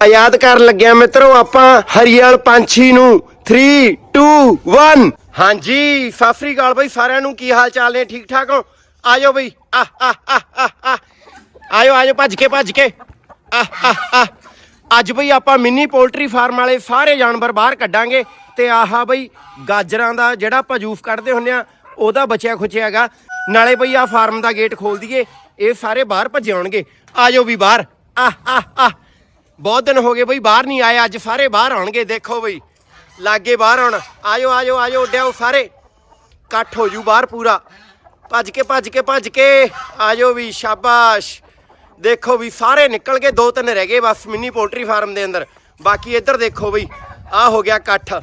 ਆਯਾਦ ਕਰਨ ਲੱਗਿਆ ਮਿੱਤਰੋ, ਆਪਾਂ ਹਰੀਆਲ ਪੰਛੀ ਨੂੰ 3 2 1 ਹਾਂਜੀ, ਸਤਿ ਸ੍ਰੀ ਅਕਾਲ ਬਈ, ਸਾਰਿਆਂ ਨੂੰ ਕੀ ਹਾਲ ਚਾਲ ਨੇ? ਠੀਕ ਠਾਕ ਹੋ? ਆਜੋ ਬਈ। ਆ ਆ ਆ ਆਜੋ ਆਜੋ, ਭੱਜ ਕੇ ਭੱਜ ਕੇ। ਆ ਆ ਅੱਜ ਬਈ ਆਪਾਂ ਮਿੰਨੀ ਪੋਲਟਰੀ ਫਾਰਮ ਵਾਲੇ ਸਾਰੇ ਜਾਨਵਰ ਬਾਹਰ ਕੱਢਾਂਗੇ ਤੇ ਆਹਾ ਬਈ ਗਾਜਰਾਂ ਦਾ ਜਿਹੜਾ ਆਪਾਂ ਜੂਸ ਕੱਢਦੇ ਹੁੰਨੇ ਆ, ਉਹਦਾ ਬਚਿਆ ਖੁਚਿਆ ਹੈਗਾ। ਨਾਲੇ ਬਈ ਆ ਫਾਰਮ ਦਾ ਗੇਟ ਖੋਲ ਦਈਏ, ਇਹ ਸਾਰੇ ਬਾਹਰ ਭੱਜੇ ਆਉਣਗੇ। ਆਜੋ ਵੀ ਬਾਹਰ। ਆ ਆ ਆ ਬਹੁਤ ਦਿਨ ਹੋ ਗਏ ਬਈ, ਬਾਹਰ ਨਹੀਂ ਆਏ, ਅੱਜ ਸਾਰੇ ਬਾਹਰ ਆਉਣਗੇ, ਦੇਖੋ ਬਈ। ਲਾਗੇ ਬਾਹਰ ਆਉਣ। ਆਜੋ ਆਜੋ ਆਜੋ ਉੱਡਿਆਓ ਸਾਰੇ। ਇਕੱਠ ਹੋ ਜੂ ਬਾਹਰ ਪੂਰਾ। ਭੱਜ ਕੇ ਭੱਜ ਕੇ ਭੱਜ ਕੇ। ਆਜੋ ਵੀ, ਸ਼ਾਬਾਸ਼। ਦੇਖੋ ਵੀ, ਸਾਰੇ ਨਿਕਲ ਗਏ, ਦੋ ਤਿੰਨ ਰਹਿ ਗਏ ਬਸ ਮਿੰਨੀ ਪੋਲਟਰੀ ਫਾਰਮ ਦੇ ਅੰਦਰ। ਬਾਕੀ ਇੱਧਰ ਦੇਖੋ ਬਈ ਆ ਹੋ ਗਿਆ ਇਕੱਠ।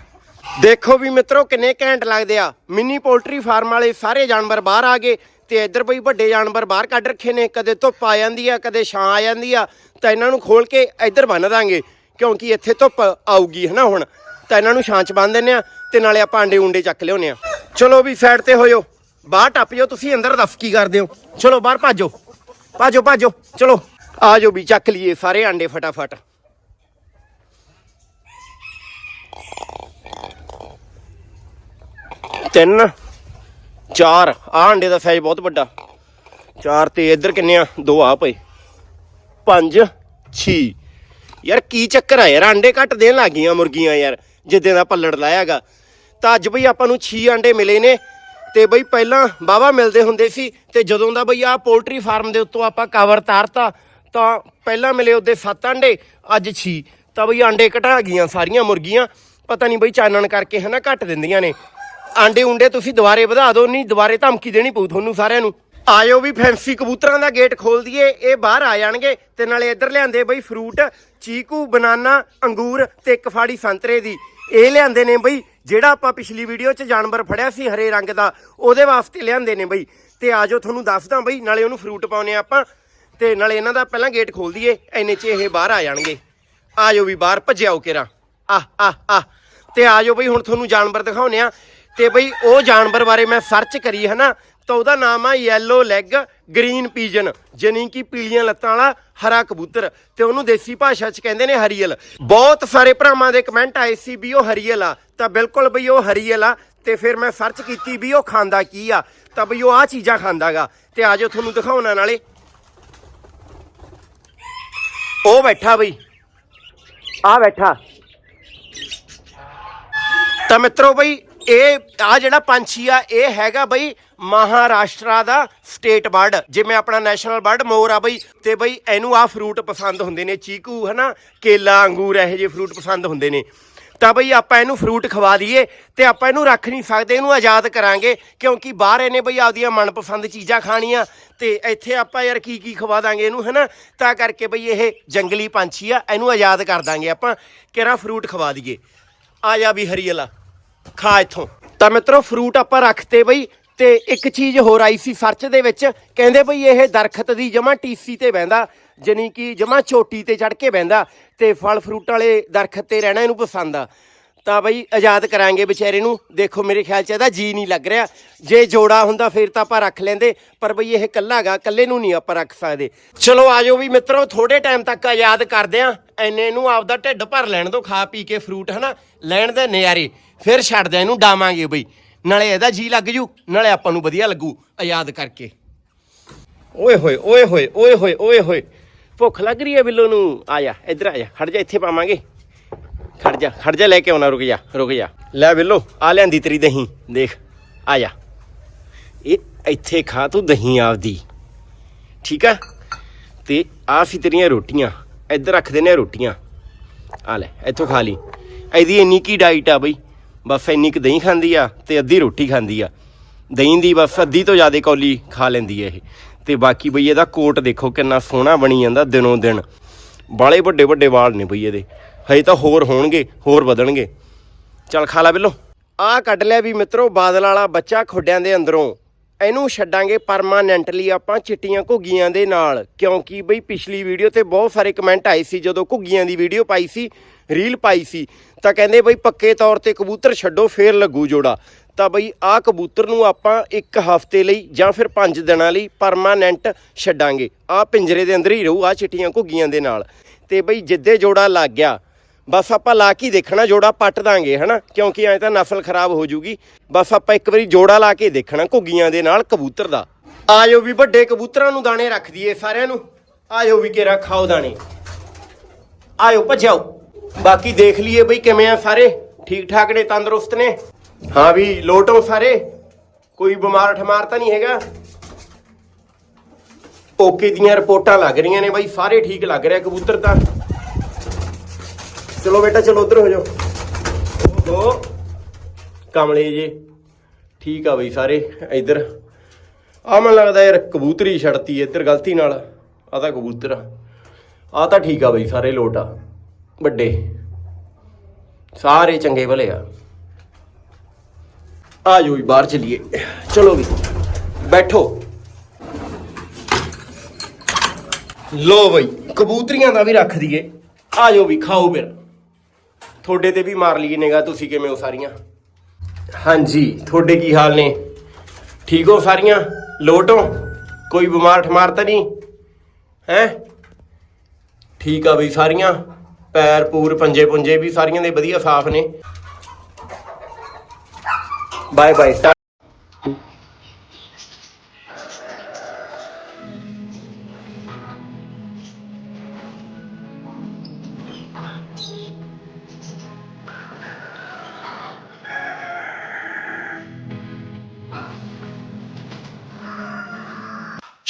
ਦੇਖੋ ਵੀ ਮਿੱਤਰੋ, ਕਿੰਨੇ ਘੈਂਟ ਲੱਗਦੇ ਆ। ਮਿੰਨੀ ਪੋਲਟਰੀ ਫਾਰਮ ਵਾਲੇ ਸਾਰੇ ਜਾਨਵਰ ਬਾਹਰ ਆ ਗਏ। ਤੇ ਇੱਧਰ ਬਈ ਵੱਡੇ ਜਾਨਵਰ ਬਾਹਰ ਕੱਢ ਰੱਖੇ ਨੇ, ਕਦੇ ਧੁੱਪ ਆ ਜਾਂਦੀ ਆ, ਕਦੇ ਛਾਂ ਆ ਜਾਂਦੀ ਆ, ਤਾਂ ਇਹਨਾਂ ਨੂੰ ਖੋਲ ਕੇ ਇੱਧਰ ਬੰਨ ਦਾਂਗੇ, ਕਿਉਂਕਿ ਇੱਥੇ ਧੁੱਪ ਆਊਗੀ, ਹਨਾ ਹੁਣ? ਤਾਂ ਇਹਨਾਂ ਨੂੰ ਛਾਂ 'ਚ ਬੰਨ ਦਿੰਨੇ ਆ ਤੇ ਨਾਲੇ ਆਪਾਂ ਆਂਡੇ ਉਂਡੇ ਚੱਕ ਲਿਆਉਨੇ ਆ। ਚਲੋ ਵੀ ਸਾਈਡ ਤੇ ਹੋਇਓ, ਬਾਹਰ ਟੱਪ ਜਾਓ ਤੁਸੀਂ, ਅੰਦਰ ਦੱਸ ਕੀ ਕਰਦੇ ਹੋ? ਚਲੋ ਬਾਹਰ ਭਾਜੋ ਭਾਜੋ ਭਾਜੋ, ਚਲੋ। ਆ ਜਾਓ ਵੀ ਚੱਕ ਲਈਏ ਸਾਰੇ ਆਂਡੇ ਫਟਾਫਟ। ਤਿੰਨ ਚਾਰ। ਆਹ ਆਂਡੇ ਦਾ ਸਾਈਜ਼ ਬਹੁਤ ਵੱਡਾ। ਚਾਰ ਤੇ ਇੱਧਰ ਕਿੰਨੇ ਆ? ਦੋ ਆ ਪਏ ਪੰਜ, ਛੀ। ਯਾਰ ਕੀ ਚੱਕਰ ਆ ਯਾਰ? ਆਂਡੇ ਘੱਟ ਦੇਣ ਲੱਗ ਗਈਆਂ ਮੁਰਗੀਆਂ ਯਾਰ, ਜਿੱਦਾਂ ਦਾ ਪੱਲੜ ਲਾਇਆਗਾ ਤਾਂ ਅੱਜ ਬਈ ਆਪਾਂ ਨੂੰ 6 ਆਂਡੇ ਮਿਲੇ ਨੇ ਤੇ ਬਈ ਪਹਿਲਾਂ ਬਾਵਾ ਮਿਲਦੇ ਹੁੰਦੇ ਸੀ ਤੇ ਜਦੋਂ ਦਾ ਬਈ ਆ ਪੋਲਟਰੀ ਫਾਰਮ ਦੇ ਉੱਤੋਂ ਆਪਾਂ ਕਵਰ ਤਾਰਤਾ, ਤਾਂ ਪਹਿਲਾਂ ਮਿਲੇ ਉਹਦੇ 7 ਆਂਡੇ ਅੱਜ 6 ਤਾਂ ਬਈ ਆਂਡੇ ਘਟਾ ਗਈਆਂ ਸਾਰੀਆਂ ਮੁਰਗੀਆਂ। ਪਤਾ ਨਹੀਂ ਬਈ ਚਾਨਣ ਕਰਕੇ ਹਨਾ ਘੱਟ ਦਿੰਦੀਆਂ ਨੇ। ਆਂਡੇ ਉਂਡੇ ਤੁਸੀਂ ਦੁਬਾਰੇ ਵਧਾ ਦਿਓ, ਨਹੀਂ ਦੁਬਾਰੇ ਧਮਕੀ ਦੇਣੀ ਪਊ ਤੁਹਾਨੂੰ ਸਾਰਿਆਂ ਨੂੰ। ਆਇਓ ਵੀ ਫੈਂਸੀ ਕਬੂਤਰਾਂ ਦਾ ਗੇਟ ਖੋਲ ਦਈਏ, ਇਹ ਬਾਹਰ ਆ ਜਾਣਗੇ ਤੇ ਨਾਲੇ ਇੱਧਰ ਲਿਆਂਦੇ ਬਈ ਫਰੂਟ ਚੀਕੂ, ਬਨਾਨਾ, ਅੰਗੂਰ ਤੇ ਇੱਕ ਫਾੜੀ ਸੰਤਰੇ ਦੀ। ਇਹ ਲਿਆਂਦੇ ਨੇ ਬਈ, ਜਿਹੜਾ ਆਪਾਂ ਪਿਛਲੀ ਵੀਡੀਓ 'ਚ ਜਾਨਵਰ ਫੜਿਆ ਸੀ ਹਰੇ ਰੰਗ ਦਾ, ਉਹਦੇ ਵਾਸਤੇ ਲਿਆਂਦੇ ਨੇ ਬਈ। ਤੇ ਆਜੋ ਤੁਹਾਨੂੰ ਦੱਸਦਾ ਬਈ, ਨਾਲੇ ਉਹਨੂੰ ਫਰੂਟ ਪਾਉਨੇ ਆਪਾਂ, ਤੇ ਨਾਲੇ ਇਹਨਾਂ ਦਾ ਪਹਿਲਾਂ ਗੇਟ ਖੋਲ ਦਈਏ ਐਨੇ 'ਚ ਇਹ ਬਾਹਰ ਆ ਜਾਣਗੇ। ਆਜੋ ਵੀ ਬਾਹਰ ਭੱਜਿਆਓ ਕੇਰਾ। ਆ ਆ ਆ ਤੇ ਆਜੋ ਬਈ, ਹੁਣ ਤੁਹਾਨੂੰ ਜਾਨਵਰ ਦਿਖਾਉਨੇ ਆ ਤੇ ਬਈ ਉਹ ਜਾਨਵਰ ਬਾਰੇ ਮੈਂ ਸਰਚ ਕਰੀ, ਹਨਾ? ਤਾਂ ਉਹਦਾ ਨਾਮ ਆ ਯੈਲੋ ਲੈਗ ਗ੍ਰੀਨ ਪੀਜਨ ਜਾਨੀ ਕਿ ਪੀਲੀਆਂ ਲੱਤਾਂ ਵਾਲਾ ਹਰਾ ਕਬੂਤਰ। ਤੇ ਉਹਨੂੰ ਦੇਸੀ ਭਾਸ਼ਾ 'ਚ ਕਹਿੰਦੇ ਨੇ ਹਰੀਅਲ। ਬਹੁਤ ਸਾਰੇ ਭਰਾਵਾਂ ਦੇ ਕਮੈਂਟ ਆਏ ਸੀ ਵੀ ਉਹ ਹਰੀਅਲ ਆ। ਤਾਂ ਬਿਲਕੁਲ ਬਈ ਉਹ ਹਰੀਅਲ ਆ। ਤੇ ਫਿਰ ਮੈਂ ਸਰਚ ਕੀਤੀ ਵੀ ਉਹ ਖਾਂਦਾ ਕੀ ਆ। ਤਾਂ ਬਈ ਉਹ ਆ ਚੀਜ਼ਾਂ ਖਾਂਦਾਗਾ। ਤੇ ਆਜੋ ਤੁਹਾਨੂੰ ਦਿਖਾਉਣਾ ਨਾਲੇ। ਉਹ ਬੈਠਾ ਬਈ। ਆ ਬੈਠਾ। ਤਾਂ ਮਿੱਤਰੋ ਬਈ ਇਹ, ਆ ਜਿਹੜਾ ਪੰਛੀ ਆ, ਇਹ ਹੈਗਾ ਬਈ ਮਹਾਰਾਸ਼ਟਰਾ ਦਾ ਸਟੇਟ ਬਰਡ। ਜਿਵੇਂ ਆਪਣਾ ਨੈਸ਼ਨਲ ਬਰਡ ਮੋਰ ਆ ਬਈ, ਤੇ ਬਈ ਇਹਨੂੰ ਆ ਫਰੂਟ ਪਸੰਦ ਹੁੰਦੇ ਨੇ, ਚੀਕੂ, ਹਨਾ? ਕੇਲਾ, ਅੰਗੂਰ, ਇਹੋ ਜਿਹੇ ਫਰੂਟ ਪਸੰਦ ਹੁੰਦੇ ਨੇ। ਤਾਂ ਬਈ ਆਪਾਂ ਇਹਨੂੰ ਫਰੂਟ ਖਵਾ ਦਈਏ, ਤੇ ਆਪਾਂ ਇਹਨੂੰ ਰੱਖ ਨਹੀਂ ਸਕਦੇ, ਇਹਨੂੰ ਆਜ਼ਾਦ ਕਰਾਂਗੇ, ਕਿਉਂਕਿ ਬਾਹਰ ਇਹਨੇ ਬਈ ਆਪਦੀਆਂ ਮਨਪਸੰਦ ਚੀਜ਼ਾਂ ਖਾਣੀਆਂ, ਤੇ ਇੱਥੇ ਆਪਾਂ ਯਾਰ ਕੀ ਕੀ ਖਵਾ ਦਾਂਗੇ ਇਹਨੂੰ, ਹਨਾ? ਤਾਂ ਕਰਕੇ ਬਈ ਇਹ ਜੰਗਲੀ ਪੰਛੀ ਆ, ਇਹਨੂੰ ਆਜ਼ਾਦ ਕਰ ਦਾਂਗੇ ਆਪਾਂ, ਕਿਹੜਾ ਫਰੂਟ ਖਵਾ ਦਈਏ? ਆ ਜਾ ਵੀ ਹਰੀਅਲਾ ਖਾ ਇੱਥੋਂ। ਤਾਂ ਮਿੱਤਰੋ ਫਰੂਟ ਆਪਾਂ ਰੱਖਤੇ ਬਈ, ਤੇ ਇੱਕ ਚੀਜ਼ ਹੋਰ ਆਈ ਸੀ ਸਰਚ ਦੇ ਵਿੱਚ। ਕਹਿੰਦੇ ਬਈ ਇਹ ਦਰਖਤ ਦੀ ਜਮਾ ਟੀਸੀ ਤੇ ਬਹਿੰਦਾ ਜਾਨੀ ਕਿ ਜਮਾ ਚੋਟੀ ਤੇ ਚੜ ਕੇ ਬਹਿੰਦਾ, ਤੇ ਫਲ ਫਰੂਟ ਵਾਲੇ ਦਰਖਤ ਤੇ ਰਹਿਣਾ ਇਹਨੂੰ ਪਸੰਦ ਆ। ਤਾਂ ਬਈ ਆਜ਼ਾਦ ਕਰਾਂਗੇ ਵਿਚਾਰੇ ਨੂੰ। ਦੇਖੋ ਮੇਰੇ ਖਿਆਲ ਚ ਇਹਦਾ ਜੀ ਨਹੀਂ ਲੱਗ ਰਿਹਾ। ਜੇ ਜੋੜਾ ਹੁੰਦਾ ਫਿਰ ਤਾਂ ਆਪਾਂ ਰੱਖ ਲੈਂਦੇ, ਪਰ ਬਈ ਇਹ ਇਕੱਲਾ ਗਾ, ਇਕੱਲੇ ਨੂੰ ਨਹੀਂ ਆਪਾਂ ਰੱਖ ਸਕਦੇ। ਚਲੋ ਆਜੋ ਵੀ ਮਿੱਤਰੋ, ਥੋੜੇ ਟਾਈਮ ਤੱਕ ਆਜ਼ਾਦ ਕਰਦੇ ਆ। ਐਨੇ ਨੂੰ ਆਪਦਾ ਢਿੱਡ ਭਰ ਲੈਣ ਦੋ, ਖਾ ਪੀ ਕੇ ਫਰੂਟ ਹਨਾ? ਲੈਣ ਦੇ ਨਜ਼ਾਰੇ। ਫਿਰ ਛੱਡ ਦਿਆਂ ਇਹਨੂੰ, ਡਾਵਾਂਗੇ ਬਈ। ਨਾਲੇ ਇਹਦਾ ਜੀ ਲੱਗ ਜੂ, ਨਾਲੇ ਆਪਾਂ ਨੂੰ ਵਧੀਆ ਲੱਗੂ ਆਜ਼ਾਦ ਕਰਕੇ। ਓਏ ਹੋਏ ਓਏ ਹੋਏ ਓਏ ਹੋਏ ਓਏ ਹੋਏ। ਭੁੱਖ ਲੱਗ ਰਹੀ ਹੈ ਬਿੱਲੋ ਨੂੰ। ਆ ਜਾ, ਇੱਧਰ ਆ ਜਾ ਖੜ ਜਾ, ਇੱਥੇ ਪਾਵਾਂਗੇ। ਖੜ ਜਾ ਖੜ ਜਾ, ਲੈ ਕੇ ਆਉਣਾ, ਰੁਕ ਜਾ ਰੁਕ ਜਾ। ਲੈ ਬਿੱਲੋ, ਆ ਲਿਆਂਦੀ ਤੇਰੀ ਦਹੀਂ, ਦੇਖ, ਆ ਜਾ। ਇਹ ਇੱਥੇ ਖਾ ਤੂੰ ਦਹੀਂ ਆਪਦੀ। ਠੀਕ ਆ? ਤੇ ਆ ਸੀ ਤੇਰੀਆਂ ਰੋਟੀਆਂ, ਇੱਧਰ ਰੱਖ ਦਿੰਨੇ ਆ ਰੋਟੀਆਂ। ਆ ਲੈ, ਇੱਥੋਂ ਖਾ ਲਈ। ਇਹਦੀ ਇੰਨੀ ਕੀ ਡਾਈਟ ਆ ਬਈ? ਬਸ ਇੰਨੀ ਕੁ ਦਹੀਂ ਖਾਂਦੀ ਆ ਤੇ ਅੱਧੀ ਰੋਟੀ ਖਾਂਦੀ ਆ। ਦਹੀਂ ਦੀ ਬਸ ਅੱਧੀ ਤੋਂ ਜ਼ਿਆਦਾ ਕੌਲੀ ਖਾ ਲੈਂਦੀ ਆ ਇਹ। ਤੇ ਬਾਕੀ ਬਈ ਇਹਦਾ ਕੋਟ ਦੇਖੋ ਕਿੰਨਾ ਸੋਹਣਾ ਬਣੀ ਜਾਂਦਾ ਦਿਨੋਂ ਦਿਨ। ਬਾਲੇ ਵੱਡੇ ਵੱਡੇ ਵਾਲ ਨੇ ਬਈ ਇਹਦੇ। ਹਜੇ ਤਾਂ ਹੋਰ ਹੋਣਗੇ, ਹੋਰ ਵਧਣਗੇ। ਚੱਲ ਖਾ ਲੈ ਬਿੱਲੋ। ਆਹ ਕੱਢ ਲਿਆ ਵੀ ਮਿੱਤਰੋ, ਬਾਦਲ ਵਾਲਾ ਬੱਚਾ ਖੁੱਡਿਆਂ ਦੇ ਅੰਦਰੋਂ। ਇਹਨੂੰ ਛੱਡਾਂਗੇ ਪਰਮਾਨੈਂਟਲੀ ਆਪਾਂ ਚਿੱਟੀਆਂ ਘੁੱਗੀਆਂ ਦੇ ਨਾਲ। ਕਿਉਂਕਿ ਬਈ ਪਿਛਲੀ ਵੀਡੀਓ ਤੇ ਬਹੁਤ ਸਾਰੇ ਕਮੈਂਟ ਆਏ ਸੀ, ਜਦੋਂ ਘੁੱਗੀਆਂ ਦੀ ਵੀਡੀਓ ਪਾਈ ਸੀ ਰੀਲ ਪਾਈ ਸੀ। ਤਾਂ ਕਹਿੰਦੇ ਬਈ ਪੱਕੇ ਤੌਰ ਤੇ ਕਬੂਤਰ ਛੱਡੋ, ਫੇਰ ਲੱਗੂ ਜੋੜਾ। ਤਾਂ ਬਈ ਆਹ ਕਬੂਤਰ ਨੂੰ ਆਪਾਂ ਇੱਕ ਹਫ਼ਤੇ ਲਈ ਜਾਂ ਫਿਰ 5 ਦਿਨਾਂ ਲਈ ਪਰਮਾਨੈਂਟ ਛੱਡਾਂਗੇ। ਆਹ ਪਿੰਜਰੇ ਦੇ ਅੰਦਰ ਹੀ ਰਹੂ ਆਹ ਚਿੱਟੀਆਂ ਘੁੱਗੀਆਂ ਦੇ ਨਾਲ। ਤੇ ਬਈ ਜਿੱਦੇ ਜੋੜਾ ਲੱਗ ਗਿਆ ਬਸ ਆਪਾਂ ਲਾ ਕੇ ਦੇਖਣਾ, ਜੋੜਾ ਪੱਟ ਦਾਂਗੇ, ਹਨਾ? ਕਿਉਂਕਿ ਐ ਤਾਂ ਨਸਲ ਖਰਾਬ ਹੋ ਜੂਗੀ। ਬਸ ਆਪਾਂ ਇੱਕ ਵਾਰੀ ਜੋੜਾ ਲਾ ਕੇ ਦੇਖਣਾ, ਘੁੱਗੀਆਂ ਦੇ ਨਾਲ ਕਬੂਤਰ ਦਾ। ਆਜੋ ਵੀ ਵੱਡੇ ਕਬੂਤਰਾਂ ਨੂੰ ਦਾਣੇ ਰੱਖ ਦਈਏ ਸਾਰਿਆਂ ਨੂੰ। ਆਜੋ ਵੀ ਕੇਰਾ ਖਾਓ ਦਾਣੇ। ਆਇਓ ਭਜਾਓ ਬਾਕੀ ਦੇਖ ਲਈਏ ਬਈ ਕਿਵੇਂ ਆ ਸਾਰੇ। ਠੀਕ ਠਾਕ ਨੇ, ਤੰਦਰੁਸਤ ਨੇ? ਹਾਂ ਵੀ, ਲੋਟੋ ਸਾਰੇ। ਕੋਈ ਬਿਮਾਰ ਠਮਾਰ ਤਾਂ ਨਹੀਂ ਹੈਗਾ। ਓਕੇ ਦੀਆਂ ਰਿਪੋਰਟਾਂ ਲੱਗ ਰਹੀਆਂ ਨੇ ਬਾਈ, ਸਾਰੇ ਠੀਕ ਲੱਗ ਰਿਹਾ ਕਬੂਤਰ ਤਾਂ। ਚਲੋ ਬੇਟਾ, ਚਲੋ ਉਧਰ ਹੋ ਜਾਓ। ਓਹੋ ਕਮਲੇ ਜੇ, ਠੀਕ ਆ ਬਈ ਸਾਰੇ, ਇੱਧਰ। ਆ ਮੈਨੂੰ ਲੱਗਦਾ ਯਾਰ ਕਬੂਤਰੀ ਛੜਤੀ ਇੱਧਰ, ਗਲਤੀ ਨਾਲ। ਆ ਤਾਂ ਕਬੂਤਰ ਆ। ਆ ਤਾਂ ਠੀਕ ਆ ਬਈ ਸਾਰੇ ਲੋਟ ਆ, ਵੱਡੇ। ਸਾਰੇ ਚੰਗੇ ਭਲੇ ਆ। ਆ ਜਾਓ ਵੀ ਬਾਹਰ ਚਲੀਏ। ਚਲੋ ਵੀ, ਬੈਠੋ। ਲੋ ਬਈ, ਕਬੂਤਰੀਆਂ ਦਾ ਵੀ ਰੱਖ ਦਈਏ। ਆ ਜਾਓ ਵੀ, ਖਾਓ ਫਿਰ। ਤੁਹਾਡੇ ਤੇ ਵੀ ਮਾਰ ਲਈਏ ਨਿਗਾ ਤੁਸੀਂ ਕਿਵੇਂ ਹੋ ਸਾਰੀਆਂ? ਹਾਂਜੀ, ਤੁਹਾਡੇ ਕੀ ਹਾਲ ਨੇ? ਠੀਕ ਹੋ ਸਾਰੀਆਂ? ਲੋਟ ਹੋ? ਕੋਈ ਬਿਮਾਰ ਠਮਾਰ ਤਾਂ ਨਹੀਂ? ਹੈ? ਠੀਕ ਆ ਬਈ ਸਾਰੀਆਂ। ਪੈਰ, ਪੂਰ, ਪੰਜੇ ਪੁੰਜੇ ਵੀ ਸਾਰੀਆਂ ਦੇ ਵਧੀਆ ਸਾਫ਼ ਨੇ। ਬਾਏ ਬਾਏ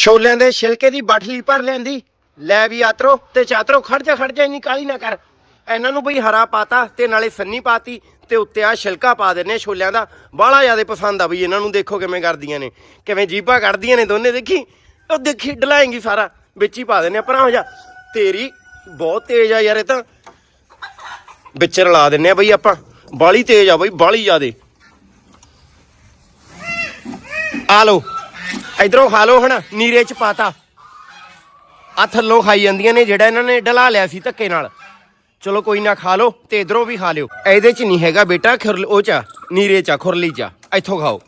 ਛੋਲਿਆਂ ਦੇ ਛਿਲਕੇ ਦੀ ਬਾਠਲੀ ਭਰ ਲੈਂਦੀ। ਲੈ ਵੀ ਆਤਰੋ ਤੇ ਚਾਤਰੋ, ਖੜ ਜਾ ਖੜ ਜਾ, ਇੰਨੀ ਕਾਲੀ ਨਾ ਕਰ। ਇਹਨਾਂ ਨੂੰ ਬਈ ਹਰਾ ਪਾਤਾ ਤੇ ਨਾਲੇ ਸੰਨੀ ਪਾਤੀ ਤੇ ਉੱਤੇ ਆ ਛਿਲਕਾ ਪਾ ਦਿੰਨੇ ਛੋਲਿਆਂ ਦਾ। ਬਾਹਲਾ ਜ਼ਿਆਦਾ ਪਸੰਦ ਆ ਬਈ ਇਹਨਾਂ ਨੂੰ, ਦੇਖੋ ਕਿਵੇਂ ਕਰਦੀਆਂ ਨੇ। ਕਿਵੇਂ ਜੀਭਾਂ ਕੱਢਦੀਆਂ ਨੇ ਦੋਨੇ, ਦੇਖੀ? ਉਹ ਦੇਖੀ, ਡਲਾਏਂਗੀ ਸਾਰਾ। ਵਿੱਚ ਹੀ ਪਾ ਦਿੰਨੇ ਆ ਪਰਾਂ ਹੋ ਜਾ। ਤੇਰੀ ਬਹੁਤ ਤੇਜ਼ ਆ ਯਾਰ ਇਹ ਤਾਂ। ਵਿੱਚ ਰਲਾ ਦਿੰਨੇ ਆ ਬਈ ਆਪਾਂ। ਬਾਲੀ ਤੇਜ਼ ਆ ਬਈ ਬਾਲੀ ਜ਼ਿਆਦੇ। ਆ ਲਓ। ਇਧਰੋਂ ਖਾ ਲਓ ਹਣ ਨੀਰੇ ਚ ਪਾਤਾ। ਆ ਥੱਲੋਂ ਖਾਈ ਜਾਂਦੀਆਂ ਨੇ ਜਿਹੜਾ ਇਹਨਾਂ ਨੇ ਡਲਾ ਲਿਆ ਸੀ ਧੱਕੇ ਨਾਲ। ਚਲੋ ਕੋਈ ਨਾ ਖਾ ਲਓ ਤੇ ਇਧਰੋਂ ਵੀ ਖਾ ਲਿਓ। ਇਹਦੇ ਚ ਨਹੀਂ ਹੈਗਾ ਬੇਟਾ ਖੁਰਲ ਉਹ ਚ ਨੀਰੇ ਚ ਆ, ਖੁਰਲੀ ਚ ਇੱਥੋਂ ਖਾਓ।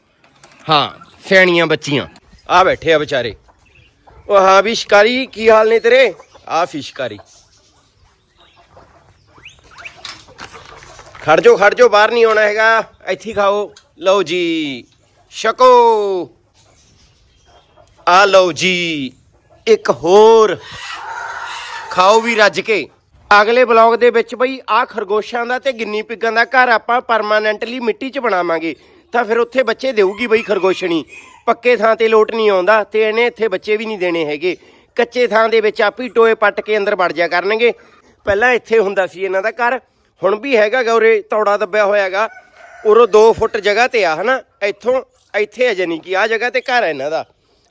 ਹਾਂ ਸਿਆਣੀਆਂ ਬੱਚੀਆਂ। ਆ ਬੈਠੇ ਆ ਵਿਚਾਰੇ। ਉਹ ਹਾਂ ਵੀ ਸ਼ਿਕਾਰੀ ਕੀ ਹਾਲ ਨੇ ਤੇਰੇ? ਆ ਫੀ ਸ਼ਿਕਾਰੀ ਖੜ ਜਾਓ ਖੜ ਜੋ ਬਾਹਰ ਨਹੀਂ ਆਉਣਾ ਹੈਗਾ। ਇੱਥੇ ਖਾਓ। ਲਓ ਜੀ ਛਕੋ। ਆ ਲਓ ਜੀ, ਇੱਕ ਹੋਰ। ਖਾਓ ਵੀ ਰੱਜ ਕੇ। ਅਗਲੇ ਬਲੌਗ ਦੇ ਵਿੱਚ ਬਈ ਆ ਖਰਗੋਸ਼ਾਂ ਦਾ ਤੇ ਗਿੰਨੀ ਪਿੱਗਾਂ ਦਾ ਘਰ ਆਪਾਂ ਪਰਮਾਨੈਂਟਲੀ ਮਿੱਟੀ 'ਚ ਬਣਾਵਾਂਗੇ। ਤਾਂ ਫਿਰ ਉੱਥੇ ਬੱਚੇ ਦੇਊਗੀ ਬਈ ਖਰਗੋਸ਼ਣੀ। ਪੱਕੇ ਥਾਂ ਤੇ ਲੋਟ ਨਹੀਂ ਆਉਂਦਾ ਤੇ ਇਹਨੇ ਇੱਥੇ ਬੱਚੇ ਵੀ ਨਹੀਂ ਦੇਣੇ ਹੈਗੇ। ਕੱਚੇ ਥਾਂ ਦੇ ਵਿੱਚ ਆਪੀ ਟੋਏ ਪੱਟ ਕੇ ਅੰਦਰ ਵੜ ਜਾ ਕਰਨਗੇ। ਪਹਿਲਾਂ ਇੱਥੇ ਹੁੰਦਾ ਸੀ ਇਹਨਾਂ ਦਾ ਘਰ, ਹੁਣ ਵੀ ਹੈਗਾ ਗੌਰੇ ਤੌੜਾ ਦੱਬਿਆ ਹੋਇਆਗਾ। ਉਰੋਂ 2 ਫੁੱਟ ਜਗ੍ਹਾ ਤੇ ਆ, ਹਨਾ? ਇੱਥੋਂ, ਇੱਥੇ ਅਜੇ ਨਹੀਂ ਕਿ ਆ ਜਗ੍ਹਾ ਤੇ ਘਰ ਹੈ ਇਹਨਾਂ ਦਾ।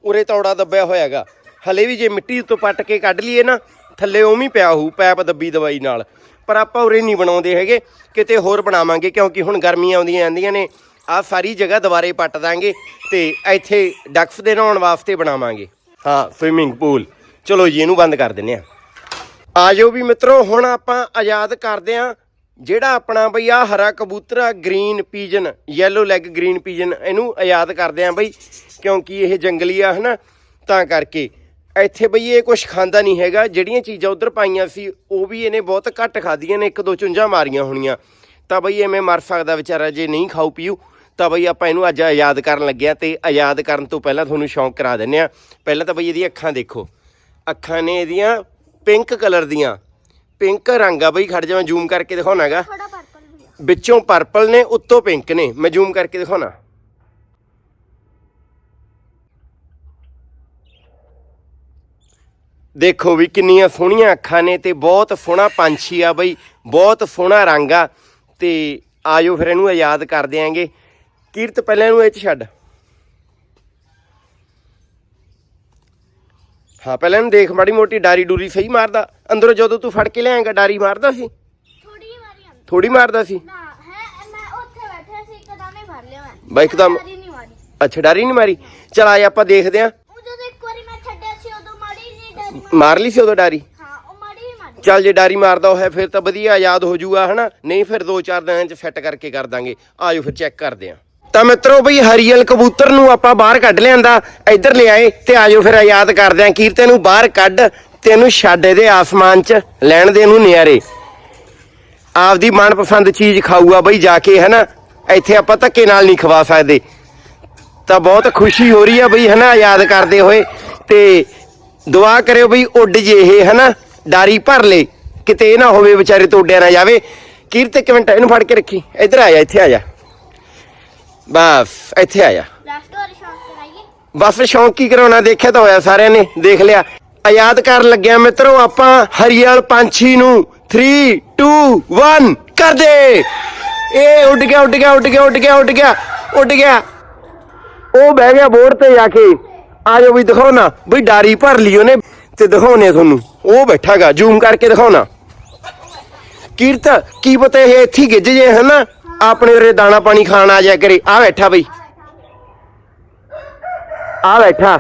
ਉਰੇ ਤੌੜਾ ਦੱਬਿਆ ਹੋਇਆਗਾ। ਹਲੇ ਵੀ ਜੇ ਮਿੱਟੀ ਤੋਂ ਪੱਟ ਕੇ ਕੱਢ ਲਈਏ ਨਾ, ਥੱਲੇ ਉਵੇਂ ਹੀ ਪਿਆ ਹੋਊ, ਪੈਪ ਦੱਬੀ ਦਵਾਈ ਨਾਲ। ਪਰ ਆਪਾਂ ਉਰੇ ਨਹੀਂ ਬਣਾਉਂਦੇ ਹੈਗੇ, ਕਿਤੇ ਹੋਰ ਬਣਾਵਾਂਗੇ, ਕਿਉਂਕਿ ਹੁਣ ਗਰਮੀਆਂ ਆਉਂਦੀਆਂ ਜਾਂਦੀਆਂ ਨੇ ਆ ਸਾਰੀ ਜਗ੍ਹਾ ਦੁਬਾਰੇ ਪੱਟ ਦਾਂਗੇ ਤੇ ਇੱਥੇ ਡਕਸ ਦੇ ਨਹਾਉਣ ਵਾਸਤੇ ਬਣਾਵਾਂਗੇ। ਹਾਂ ਸਵਿਮਿੰਗ ਪੂਲ ਚਲੋ ਜੀ, ਇਹਨੂੰ ਬੰਦ ਕਰ ਦਿੰਨੇ ਆ ਆਜੋ ਵੀ ਮਿੱਤਰੋ, ਹੁਣ ਆਪਾਂ ਆਜ਼ਾਦ ਕਰਦੇ ਆ ਜਿਹੜਾ ਆਪਣਾ ਬਈ ਆ ਹਰਾ ਕਬੂਤਰ ਆ green pigeon yellow leg green pigeon ਇਹਨੂੰ ਆਜ਼ਾਦ ਕਰਦੇ ਆ ਬਈ, ਕਿਉਂਕਿ ਇਹ ਜੰਗਲੀ ਆ, ਹਨਾ? ਤਾਂ ਕਰਕੇ। ਇੱਥੇ ਬਈ ਇਹ ਕੁਝ ਖਾਂਦਾ ਨਹੀਂ ਹੈਗਾ। ਜਿਹੜੀਆਂ ਚੀਜ਼ਾਂ ਉਧਰ ਪਾਈਆਂ ਸੀ, ਉਹ ਵੀ ਇਹਨੇ ਬਹੁਤ ਘੱਟ ਖਾਧੀਆਂ ਨੇ ਇੱਕ ਦੋ ਚੁੰਝਾਂ ਮਾਰੀਆਂ ਹੋਣੀਆਂ। ਤਾਂ ਬਈ ਐਵੇਂ ਮਰ ਸਕਦਾ ਵਿਚਾਰਾ, ਜੇ ਨਹੀਂ ਖਾਊ ਪੀਊ, ਤਾਂ ਬਈ ਆਪਾਂ ਇਹਨੂੰ ਅੱਜ ਆਜ਼ਾਦ ਕਰਨ ਲੱਗਿਆ ਤੇ ਆਜ਼ਾਦ ਕਰਨ ਤੋਂ ਪਹਿਲਾਂ ਤੁਹਾਨੂੰ ਸ਼ੌਂਕ ਕਰਾ ਦਿੰਨੇ ਆ। ਪਹਿਲਾਂ ਤਾਂ ਬਈ ਇਹਦੀਆਂ ਅੱਖਾਂ ਦੇਖੋ। ਅੱਖਾਂ ਨੇ ਇਹਦੀਆਂ ਪਿੰਕ ਕਲਰ ਦੀਆਂ। ਪਿੰਕ ਰੰਗ ਆ ਬਈ ਖੜ ਜਾ ਮੈਂ ਜ਼ੂਮ ਕਰਕੇ ਦਿਖਾਉਣਾਗਾ। ਥੋੜਾ ਪਰਪਲ ਵੀ ਆ। ਵਿੱਚੋਂ ਪਰਪਲ ਨੇ ਉੱਤੋਂ ਪਿੰਕ ਨੇ। ਮੈਂ ਜ਼ੂਮ ਕਰਕੇ ਦਿਖਾਉਣਾ। ਦੇਖੋ ਵੀ ਕਿੰਨੀਆਂ ਸੋਹਣੀਆਂ ਅੱਖਾਂ ਨੇ ਤੇ ਬਹੁਤ ਸੋਹਣਾ ਪੰਛੀ ਆ ਬਈ ਬਹੁਤ ਸੋਹਣਾ ਰੰਗ ਆ। ਤੇ ਆਜੋ ਫਿਰ ਇਹਨੂੰ ਆਜ਼ਾਦ ਕਰ ਦਿਆਂਗੇ ਕੀਰਤ ਪਹਿਲਾਂ ਇਹਨੂੰ ਇਹ ਚ ਛੱਡ। ਹਾਂ ਪਹਿਲਾਂ ਇਹਨੂੰ ਦੇਖ ਮਾੜੀ ਮੋਟੀ ਡਾਰੀ ਡੂਰੀ ਸਹੀ ਮਾਰਦਾ। ਅੰਦਰੋਂ ਜਦੋਂ ਤੂੰ ਫੜ ਕੇ ਲਿਆਏਗਾ ਡਾਰੀ ਮਾਰਦਾ ਸੀ? ਥੋੜੀ ਮਾਰੀ ਅੰਦਰ। ਥੋੜੀ ਮਾਰਦਾ ਸੀ? ਨਾ ਹੈ ਮੈਂ ਉੱਥੇ ਬੈਠਾ ਸੀ ਇੱਕਦਮ ਹੀ ਫੜ ਲਿਆ ਮੈਂ। ਬਈ ਇੱਕਦਮ- ਮਾਰੀ ਨਹੀਂ ਮਾਰੀ। ਅੱਛਾ ਡਾਰੀ ਨਹੀਂ ਮਾਰੀ? ਚਲ ਆਏ ਆਪਾਂ ਦੇਖਦੇ ਆਂ। ਉਹ ਜਦੋਂ ਇੱਕ ਵਾਰੀ ਮੈਂ ਛੱਡਿਆ ਸੀ ਉਦੋਂ ਮਾੜੀ ਨਹੀਂ ਡਰੀ ਮਾਰ। ਲਈ ਸੀ ਉਦੋਂ ਡਾਰੀ? ਹਾਂ ਉਹ ਮਾੜੀ ਹੀ ਮਾਰੀ। ਚੱਲ ਜੇ ਡਾਰੀ ਮਾਰਦਾ ਉਹ ਹੈ ਫਿਰ ਤਾਂ ਵਧੀਆ ਆਜ਼ਾਦ ਹੋ ਜਾਊਗਾ ਹਨਾ? ਨਹੀਂ ਫਿਰ 2-4 ਦਿਨਾਂ ਚ ਫਿੱਟ ਕਰਕੇ ਕਰ ਦਾਂਗੇ। ਆਜੋ ਫਿਰ ਚੈੱਕ ਕਰਦੇ ਆਂ। ਤਾਂ ਮਿੱਤਰੋ ਬਈ ਹਰੀਅਲ ਕਬੂਤਰ ਨੂੰ ਆਪਾਂ ਬਾਹਰ ਕੱਢ ਲਿਆਂਦਾ, ਇੱਧਰ ਲਿਆਏ ਤੇ ਆਜੋ ਫਿਰ ਆਜ਼ਾਦ ਕਰਦੇ ਆਂ ਕੀਰਤੇ ਨੂੰ ਬਾਹਰ ਕੱਢ, ਤੈਨੂੰ ਛੱਡ ਇਹਦੇ ਆਸਮਾਨ 'ਚ, ਲੈਣ ਦੇ ਨੂੰ ਨਿਆਰੇ। ਆਪਦੀ ਮਨਪਸੰਦ ਚੀਜ਼ ਖਾਊਗਾ ਬਈ ਜਾ ਕੇ, ਹਨਾ? ਇੱਥੇ ਆਪਾਂ ਧੱਕੇ ਨਾਲ ਨਹੀਂ ਖਵਾ ਸਕਦੇ। ਤਾਂ ਬਹੁਤ ਖੁਸ਼ੀ ਹੋ ਰਹੀ ਆ ਬਈ, ਹਨਾ? ਆਜ਼ਾਦ ਕਰਦੇ ਹੋਏ। ਤੇ ਦੁਆ ਕਰਿਓ ਬਈ, ਉੱਡ ਜੇ ਇਹ ਹਨਾ? ਡਾਰੀ ਭਰ ਲੇ। ਕਿਤੇ ਇਹ ਨਾ ਹੋਵੇ ਵਿਚਾਰੇ ਤੋਂ ਉੱਡਿਆ ਨਾ ਜਾਵੇ। ਕੀਰਤ ਇੱਕ ਮਿੰਟ, ਇਹਨੂੰ ਫੜ ਕੇ ਰੱਖੀ। ਇੱਧਰ ਆ ਜਾ, ਇੱਥੇ ਆ ਜਾ। ਬਸ ਇੱਥੇ ਆ ਜਾ। ਲਾਸਟ ਵਾਲੀ ਸ਼ਾਟ ਕਰਾਈਏ ਬਸ ਸ਼ੌਂਕ ਕੀ ਕਰਾਉਣਾ? ਦੇਖਿਆ ਤਾਂ ਹੋਇਆ ਸਾਰਿਆਂ ਨੇ। ਦੇਖ ਲਿਆ। ਆਯਾਦ ਕਰਨ ਲੱਗਿਆ ਮਿੱਤਰੋ ਆਪਾਂ ਹਰੀਆਲ ਪੰਛੀ ਨੂੰ 3 2 1 ਕਰ ਦੇ। ਇਹ ਉੱਡ ਗਿਆ ਉੱਡ ਗਿਆ ਉੱਡ ਗਿਆ ਉੱਡ ਗਿਆ ਉੱਡ ਗਿਆ ਉੱਡ ਗਿਆ। ਉਹ ਬਹਿ ਗਿਆ ਬੋਰਡ ਤੇ ਜਾ ਕੇ। ਆ ਜਾਓ ਵੀ ਦਿਖਾਓ ਨਾ। ਵੀ ਡਾਰੀ ਭਰ ਲਈ ਉਹਨੇ ਤੇ ਦਿਖਾਉਣੇ ਤੁਹਾਨੂੰ। ਉਹ ਬੈਠਾਗਾ ਜ਼ੂਮ ਕਰਕੇ ਦਿਖਾਉਣਾ ਕੀਰਤ, ਕੀ ਪਤਾ ਇਹ ਇੱਥੇ ਹੀ ਗਿੱਜ ਜੇ, ਹਨਾ? ਆਪਣੇ ਉਰੇ ਦਾਣਾ ਪਾਣੀ ਖਾਣ ਆ ਜਾ ਕਰੇ। ਆ ਬੈਠਾ ਬਈ। ਆ ਬੈਠਾ।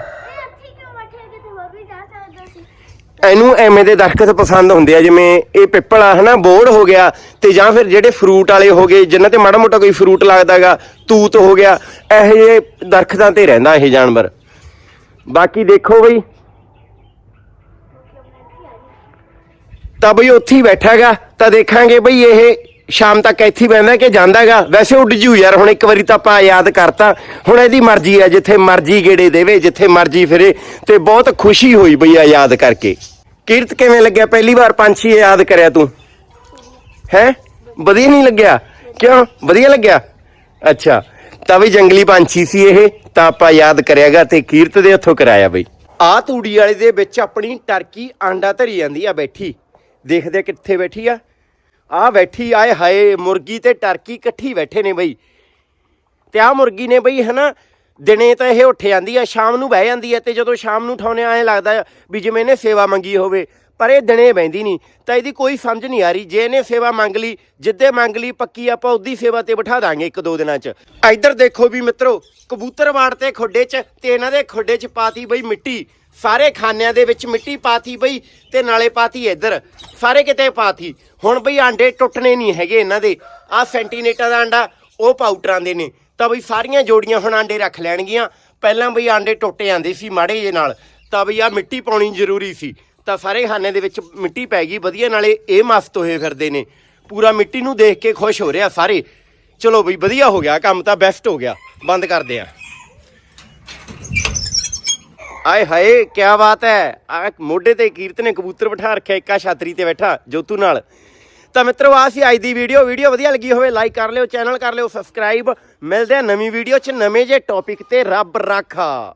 ਇਹਨੂੰ ਐਵੇਂ ਦੇ ਦਰਖਤ ਪਸੰਦ ਹੁੰਦੇ ਆ, ਜਿਵੇਂ ਇਹ ਪਿੱਪਲ ਆ, ਹਨਾ? ਬੋੜ ਹੋ ਗਿਆ ਤੇ ਜਾਂ ਫਿਰ ਜਿਹੜੇ ਫਰੂਟ ਵਾਲੇ ਹੋ ਗਏ, ਜਿਨ੍ਹਾਂ ਤੇ ਮਾੜਾ ਮੋਟਾ ਕੋਈ ਫਰੂਟ ਲੱਗਦਾਗਾ ਤੂਤ ਹੋ ਗਿਆ, ਇਹੋ ਜਿਹੇ ਦਰਖਤਾਂ ਤੇ ਰਹਿੰਦਾ ਇਹ ਜਾਨਵਰ। ਬਾਕੀ ਦੇਖੋ ਬਈ ਤਾਂ ਬਈ ਉੱਥੇ ਹੀ ਬੈਠਾਗਾ, ਤਾਂ ਦੇਖਾਂਗੇ ਬਈ ਇਹ ਸ਼ਾਮ ਤੱਕ ਇੱਥੇ ਹੀ ਬਹਿੰਦਾ ਕਿ ਜਾਂਦਾਗਾ। ਵੈਸੇ ਉੱਡ ਜੂ ਯਾਰ, ਹੁਣ ਇੱਕ ਵਾਰੀ ਤਾਂ ਆਪਾਂ ਯਾਦ ਕਰਤਾ। ਹੁਣ ਇਹਦੀ ਮਰਜ਼ੀ ਹੈ ਜਿੱਥੇ ਮਰਜ਼ੀ ਗੇੜੇ ਦੇਵੇ, ਜਿੱਥੇ ਮਰਜ਼ੀ ਫਿਰੇ, ਤੇ ਬਹੁਤ ਖੁਸ਼ੀ ਹੋਈ ਬਈ ਆ ਯਾਦ ਕਰਕੇ। ਕੀਰਤ ਕਿਵੇਂ ਲੱਗਿਆ? ਪਹਿਲੀ ਵਾਰ ਪੰਛੀ ਯਾਦ ਕਰਿਆ ਤੂੰ? ਹੈ? ਵਧੀਆ ਨਹੀਂ ਲੱਗਿਆ? ਕਿਉਂ? ਵਧੀਆ ਲੱਗਿਆ? ਅੱਛਾ, ਤਾਂ ਵੀ ਜੰਗਲੀ ਪੰਛੀ ਸੀ ਇਹ, ਤਾਂ ਆਪਾਂ ਯਾਦ ਕਰਿਆਗਾ ਤੇ ਕੀਰਤ ਦੇ ਹੱਥੋਂ ਕਰਾਇਆ ਬਈ। ਆ ਤੂੜੀ ਵਾਲੇ ਦੇ ਵਿੱਚ ਆਪਣੀ ਟਰਕੀ ਆਂਡਾ ਧਰੀ ਜਾਂਦੀ ਆ ਬੈਠੀ। ਦੇਖਦੇ ਕਿੱਥੇ ਬੈਠੀ ਆ? ਆ ਬੈਠੀ, ਆਏ ਹਾਏ, ਮੁਰਗੀ ਤੇ ਟਰਕੀ ਇਕੱਠੀ ਬੈਠੇ ਨੇ ਬਈ। ਤੇ ਆ ਮੁਰਗੀ ਨੇ ਬਈ ਹਨਾ, ਦਿਨੇ ਤਾਂ ਇਹ ਉੱਠ ਜਾਂਦੀ ਆ, ਸ਼ਾਮ ਨੂੰ ਬਹਿ ਜਾਂਦੀ ਆ, ਤੇ ਜਦੋਂ ਸ਼ਾਮ ਨੂੰ ਉਠਾਉਣੇ ਆਏ ਲੱਗਦਾ ਆ ਵੀ ਜਿਵੇਂ ਇਹਨੇ ਸੇਵਾ ਮੰਗੀ ਹੋਵੇ, ਪਰ ਇਹ ਦਿਨੇ ਬਹਿੰਦੀ ਨਹੀਂ। ਤਾਂ ਇਹਦੀ ਕੋਈ ਸਮਝ ਨਹੀਂ ਆ ਰਹੀ, ਜੇ ਇਹਨੇ ਸੇਵਾ ਮੰਗ ਲਈ, ਜਿੱਦੇ ਮੰਗ ਲਈ ਪੱਕੀ ਆਪਾਂ ਉਹਦੀ ਸੇਵਾ ਤੇ ਬਿਠਾ ਦਾਂਗੇ ਇੱਕ ਦੋ ਦਿਨਾਂ 'ਚ। ਇੱਧਰ ਦੇਖੋ ਵੀ ਮਿੱਤਰੋ ਕਬੂਤਰ ਵਾੜ ਤੇ ਖੋਡੇ 'ਚ ਤੇ ਇਹਨਾਂ ਦੇ ਖੋਡੇ 'ਚ ਪਾਤੀ ਬਈ ਮਿੱਟੀ। ਸਾਰੇ ਖਾਨਿਆਂ ਦੇ ਵਿੱਚ ਮਿੱਟੀ ਪਾਤੀ ਬਈ ਤੇ ਨਾਲੇ ਪਾਤੀ ਇੱਧਰ। ਸਾਰੇ ਕਿਤੇ ਪਾਤੀ। ਹੁਣ ਬਈ ਆਂਡੇ ਟੁੱਟਣੇ ਨਹੀਂ ਹੈਗੇ ਇਹਨਾਂ ਦੇ। ਆਹ ਸੈਂਟੀਨੇਟਾ ਦਾ ਆਂਡਾ, ਉਹ ਪਾਊਟਰਾਂ ਦੇ ਨੇ। ਤਾਂ ਬਈ ਸਾਰੀਆਂ ਜੋੜੀਆਂ ਹੁਣ ਆਂਡੇ ਰੱਖ ਲੈਣਗੀਆਂ। ਪਹਿਲਾਂ ਬਈ ਆਂਡੇ ਟੁੱਟ ਜਾਂਦੇ ਸੀ ਮਾੜੇ ਜੇ ਨਾਲ। ਤਾਂ ਬਈ ਆ ਮਿੱਟੀ ਪਾਉਣੀ ਜ਼ਰੂਰੀ ਸੀ। ਤਾਂ ਸਾਰੇ ਖਾਨੇ ਦੇ ਵਿੱਚ ਮਿੱਟੀ ਪੈ ਗਈ, ਵਧੀਆ। ਨਾਲੇ ਇਹ ਮਸਤ ਹੋਏ ਫਿਰਦੇ ਨੇ। ਪੂਰਾ ਮਿੱਟੀ ਨੂੰ ਦੇਖ ਕੇ ਖੁਸ਼ ਹੋ ਰਿਹਾ ਸਾਰੇ। ਚਲੋ ਬਈ ਵਧੀਆ ਹੋ ਗਿਆ, ਕੰਮ ਤਾਂ ਬੈਸਟ ਹੋ ਗਿਆ। ਬੰਦ ਕਰਦੇ ਆ। ਆਏ ਹਾਏ ਕੀ ਬਾਤ ਹੈ। ਆ ਮੋਢੇ ਤੇ ਕੀਰਤ ਨੇ ਕਬੂਤਰ ਬਿਠਾ ਰੱਖਿਆ, ਇੱਕਾ ਛਾਤਰੀ ਤੇ ਬੈਠਾ ਜੋਤੂ ਨਾਲ। ਤਾਂ ਮਿੱਤਰੋ ਆ ਸੀ ਅੱਜ ਦੀ ਵੀਡੀਓ। ਵੀਡੀਓ ਵਧੀਆ ਲੱਗੀ ਹੋਵੇ, ਲਾਈਕ ਕਰ ਲਿਓ, ਚੈਨਲ ਕਰ ਲਿਓ, ਸਬਸਕ੍ਰਾਈਬ। ਮਿਲਦੇ ਆ ਨਵੀਂ ਵੀਡੀਓ 'ਚ ਨਵੇਂ ਜੇ ਟੌਪਿਕ ਤੇ ਰੱਬ ਰਾਖਾ।